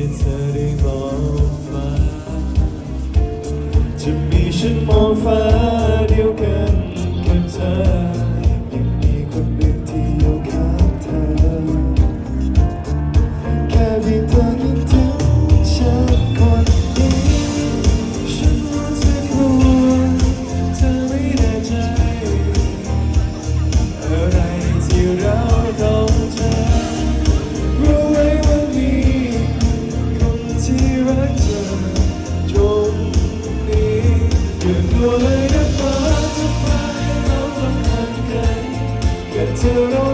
ที่เธอได้มองฟ้า จะมีฉันมองฟ้าเดียวกันกับเธอ รัก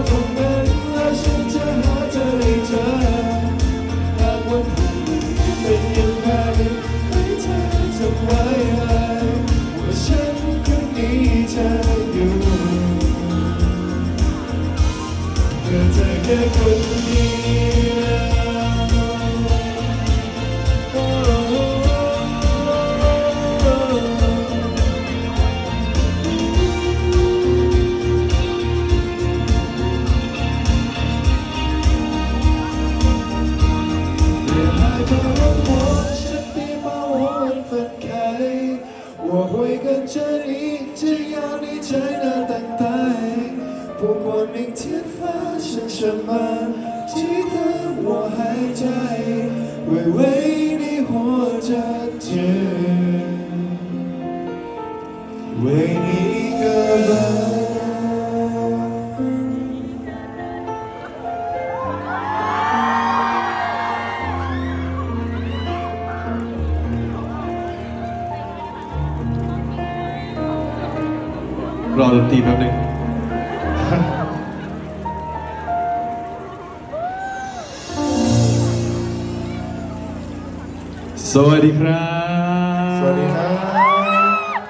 我会跟着你，只要你在那等待。不管明天发生什么，记得我还在，会为你活着，只为你一个人。 รอดนตรีแป๊บนึงสวัสดีครับ สวัสดีครับ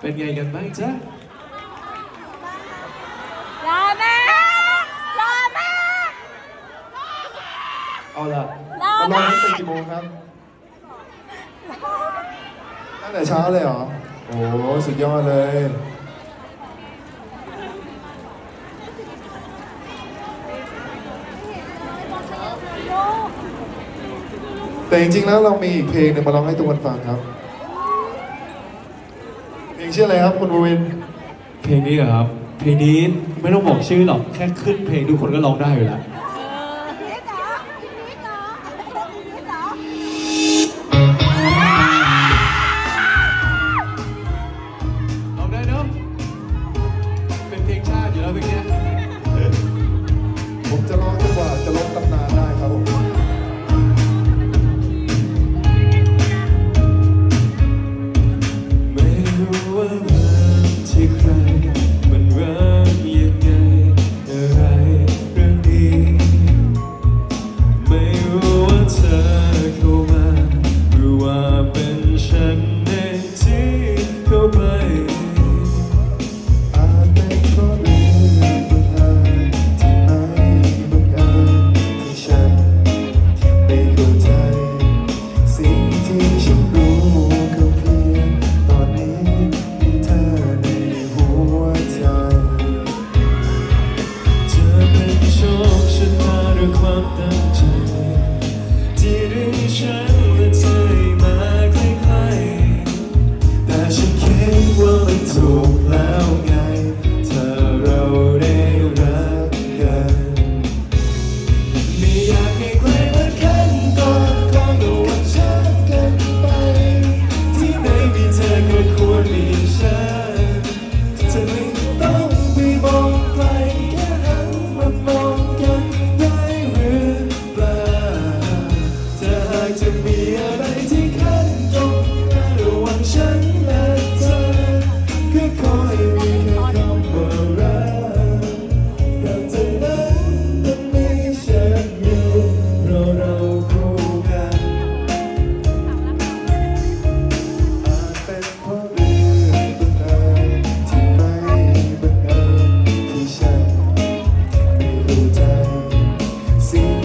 เป็นไงกันบ้างจ๊ะรอแม่รอแม่เอาล่ะรอมารอแม่ตั้งแต่กี่โมงครับ ตั้งแต่เช้าเลยเหรอ โอ้โหสุดยอดเลย แต่จริงๆแล้วเรามีอีกเพลงหนึ่งมาร้องให้ทุกคนฟังครับ เพลงชื่ออะไรครับคุณบวิน เพลงนี้เหรอครับ เพลงนี้ไม่ต้องบอกชื่อหรอก แค่ขึ้นเพลงทุกคนก็ร้องได้อยู่แล้ว